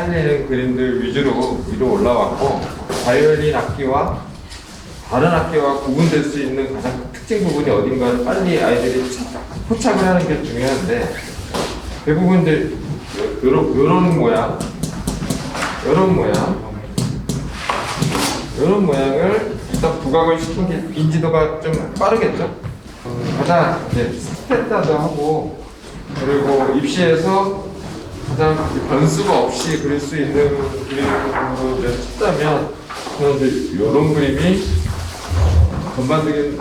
살리는 그림들 위주로 위로 올라왔고 바이올린 악기와 다른 악기와 구분될 수 있는 가장 특징 부분이 어딘가를 빨리 아이들이 차- 포착을 하는 게 중요한데 대부분 이제 요런, 요런 모양 요런 모양 요런 모양을 일단 부각을 시킨 게 인지도가 좀 빠르겠죠? 음, 가장 이제 스탠다드 하고 그리고 입시에서 가장 변수가 없이 그릴 수 있는 그림으로 찾자면 저는 이제 이런 그림이 전반적인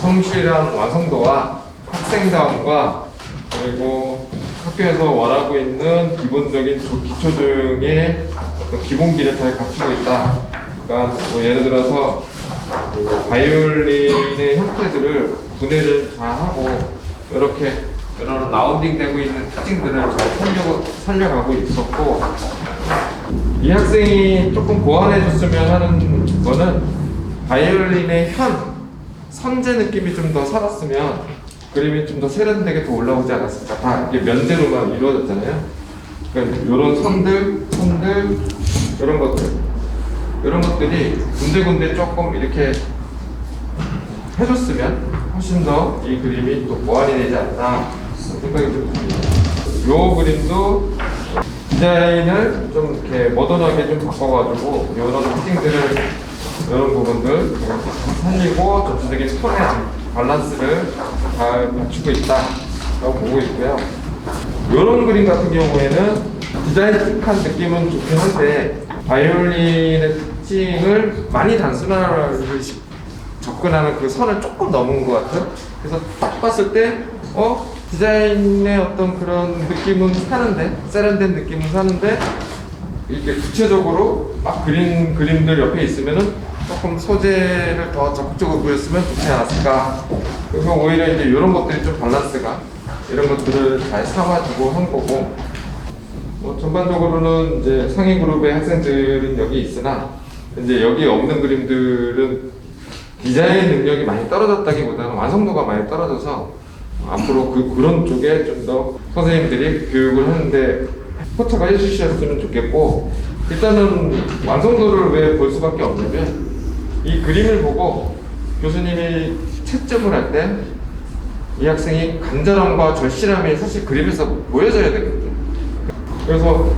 성실한 완성도와 학생다움과 그리고 학교에서 원하고 있는 기본적인 조- 기초조형의 어떤 기본기를 잘 갖추고 있다. 그러니까 뭐 예를 들어서 그 바이올린의 형태들을 분해를 잘 하고 이렇게 이런 라운딩되고 있는 특징들을 잘 살려, 살려가고 있었고 이 학생이 조금 보완해줬으면 하는 거는 바이올린의 현 선제 느낌이 좀 더 살았으면 그림이 좀 더 세련되게 더 올라오지 않았을까. 다 이게 면대로만 이루어졌잖아요. 그러니까 이런 선들 선들 이런 것들. 이런 것들이 군데군데 조금 이렇게 해줬으면 훨씬 더 이 그림이 또 보완이 되지 않나 요 그림도 디자인을 좀 이렇게 모던하게 좀 바꿔가지고 이런 특징들을 이런 부분들 살리고 전체적인 톤의 밸런스를 잘 맞추고 있다라고 보고 있고요. 이런 그림 같은 경우에는 디자인틱한 느낌은 좋긴 한데 바이올린의 특징을 많이 단순화를 시- 접근하는 그 선을 조금 넘은 것 같은 그래서 딱 봤을 때 어? 디자인의 어떤 그런 느낌은 사는데 세련된 느낌은 사는데 이렇게 구체적으로 막 그린 그림들 옆에 있으면은 조금 소재를 더 적극적으로 그렸으면 좋지 않았을까. 그래서 오히려 이제 이런 것들이 좀 밸런스가 이런 것들을 잘 삼아주고 한 거고. 뭐 전반적으로는 이제 상위 그룹의 학생들은 여기 있으나 이제 여기 없는 그림들은 디자인 능력이 많이 떨어졌다기보다는 완성도가 많이 떨어져서 앞으로 그 그런 쪽에 좀 더 선생님들이 교육을 하는데 포착을 해주셨으면 좋겠고 일단은 완성도를 왜 볼 수밖에 없냐면 이 그림을 보고 교수님이 채점을 할 때 이 학생이 간절함과 절실함이 사실 그림에서 보여져야 되거든요. 그래서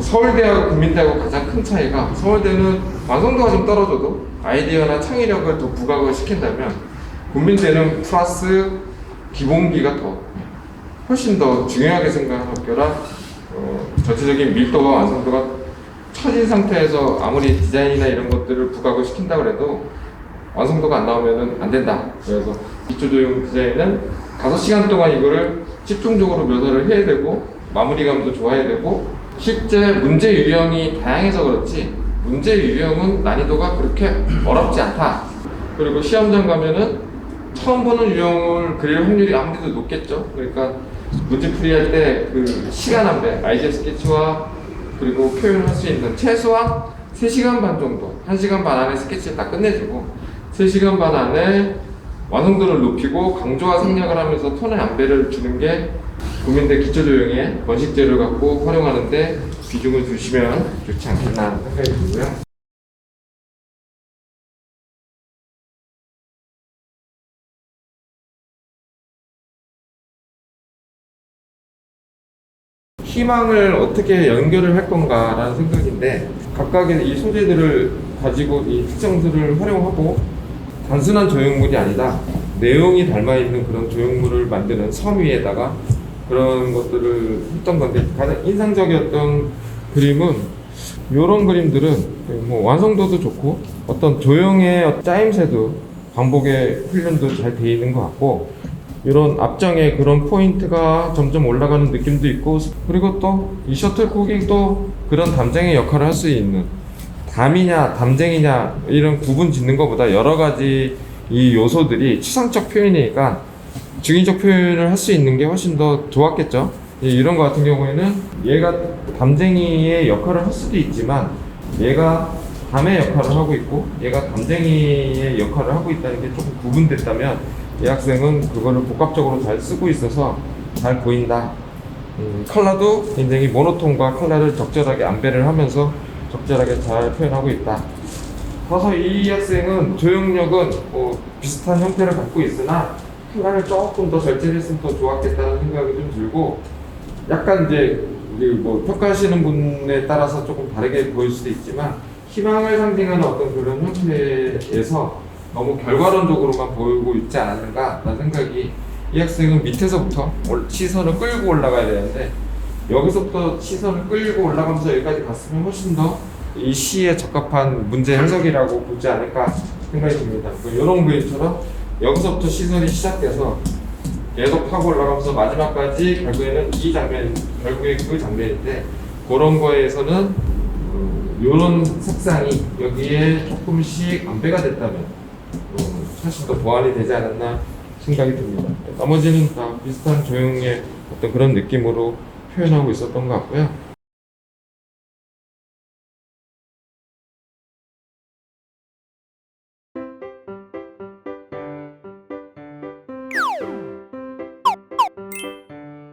서울대하고 국민대하고 가장 큰 차이가 서울대는 완성도가 좀 떨어져도 아이디어나 창의력을 더 부각을 시킨다면 국민대는 플러스 기본기가 더 훨씬 더 중요하게 생각하는 학교라 어, 전체적인 밀도와 완성도가 처진 상태에서 아무리 디자인이나 이런 것들을 부각을 시킨다고 해도 완성도가 안 나오면 안 된다. 그래서 기초조형 디자인은 5시간 동안 이거를 집중적으로 묘사를 해야 되고 마무리감도 좋아야 되고 실제 문제 유형이 다양해서 그렇지 문제 유형은 난이도가 그렇게 어렵지 않다. 그리고 시험장 가면은 처음 보는 유형을 그릴 확률이 아무래도 높겠죠. 그러니까 문제 풀이 할 때 그 시간 안배, 아이디어 스케치와 그리고 표현할 수 있는 최소한 3시간 반 정도, 1시간 반 안에 스케치를 다 끝내주고 3시간 반 안에 완성도를 높이고 강조와 생략을 하면서 톤의 안배를 주는 게 국민대 기초조형의 원식제를 갖고 활용하는데 비중을 두시면 좋지 않겠나 생각이 들고요. 희망을 어떻게 연결을 할 건가라는 생각인데 각각의 이 소재들을 가지고 이 특성들을 활용하고 단순한 조형물이 아니다 내용이 닮아 있는 그런 조형물을 만드는 섬 위에다가 그런 것들을 했던 건데 가장 인상적이었던 그림은 이런 그림들은 뭐 완성도도 좋고 어떤 조형의 짜임새도 반복의 훈련도 잘 돼 있는 것 같고 이런 앞장에 그런 포인트가 점점 올라가는 느낌도 있고 그리고 또 이 셔틀콕이 또 그런 담쟁의 역할을 할 수 있는 담이냐 담쟁이냐 이런 구분 짓는 것보다 여러 가지 이 요소들이 추상적 표현이니까 중의적 표현을 할 수 있는 게 훨씬 더 좋았겠죠. 이- 이런 거 같은 경우에는 얘가 담쟁이의 역할을 할 수도 있지만 얘가 담의 역할을 하고 있고 얘가 담쟁이의 역할을 하고 있다는 게 조금 구분됐다면 이 학생은 그거를 복합적으로 잘 쓰고 있어서 잘 보인다. 음, 컬러도 굉장히 모노톤과 컬러를 적절하게 안배를 하면서 적절하게 잘 표현하고 있다. 그래서 이 학생은 조형력은 뭐 비슷한 형태를 갖고 있으나 컬러를 조금 더 절제했으면 더 좋았겠다는 생각이 좀 들고 약간 이제 우리 뭐 평가하시는 분에 따라서 조금 다르게 보일 수도 있지만 희망을 상징하는 어떤 그런 형태에서 너무 결과론적으로만 보이고 있지 않았는가라는 생각이 이 학생은 밑에서부터 올- 시선을 끌고 올라가야 되는데 여기서부터 시선을 끌고 올라가면서 여기까지 갔으면 훨씬 더 이 시에 적합한 문제 해석이라고 보지 않을까 생각이 듭니다. 이런 그림처럼 여기서부터 시선이 시작돼서 계속 타고 올라가면서 마지막까지 결국에는 이 장면, 결국에 그 장면인데 그런 거에서는 이런 색상이 여기에 조금씩 안배가 됐다면 음, 훨씬 더 보완이 되지 않았나 생각이 듭니다. 나머지는 다 비슷한 조형의 어떤 그런 느낌으로 표현하고 있었던 것 같고요.